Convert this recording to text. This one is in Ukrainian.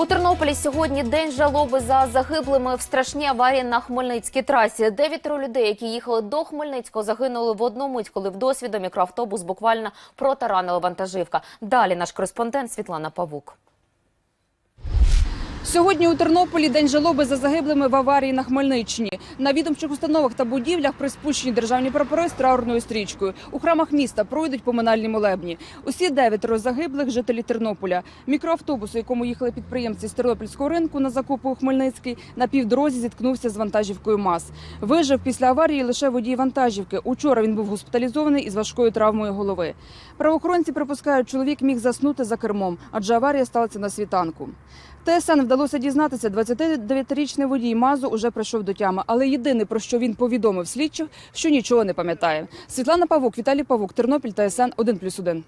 У Тернополі сьогодні день жалоби за загиблими в страшній аварії на Хмельницькій трасі. Дев'ятеро людей, які їхали до Хмельницького, загинули в одну мить, коли в досвіду мікроавтобус буквально протаранила вантажівка. Далі наш кореспондент Світлана Павук. Сьогодні у Тернополі день жалоби за загиблими в аварії на Хмельниччині. На відомчих установах та будівлях приспущені державні прапори з траурною стрічкою. У храмах міста пройдуть поминальні молебні. Усі дев'ятеро загиблих жителі Тернополя. Мікроавтобус, у якому їхали підприємці з Тернопільського ринку на закупу у Хмельницький, на півдорозі зіткнувся з вантажівкою МАЗ. Вижив після аварії лише водій вантажівки. Учора він був госпіталізований із важкою травмою голови. Правоохоронці припускають, чоловік міг заснути за кермом, адже аварія сталася на світанку. ТСН вдалося дізнатися, 29-річний водій МАЗу уже прийшов до тями, але єдине, про що він повідомив слідчих, що нічого не пам'ятає. Світлана Павук, Віталій Павук, Тернопіль, та СН 1+,1.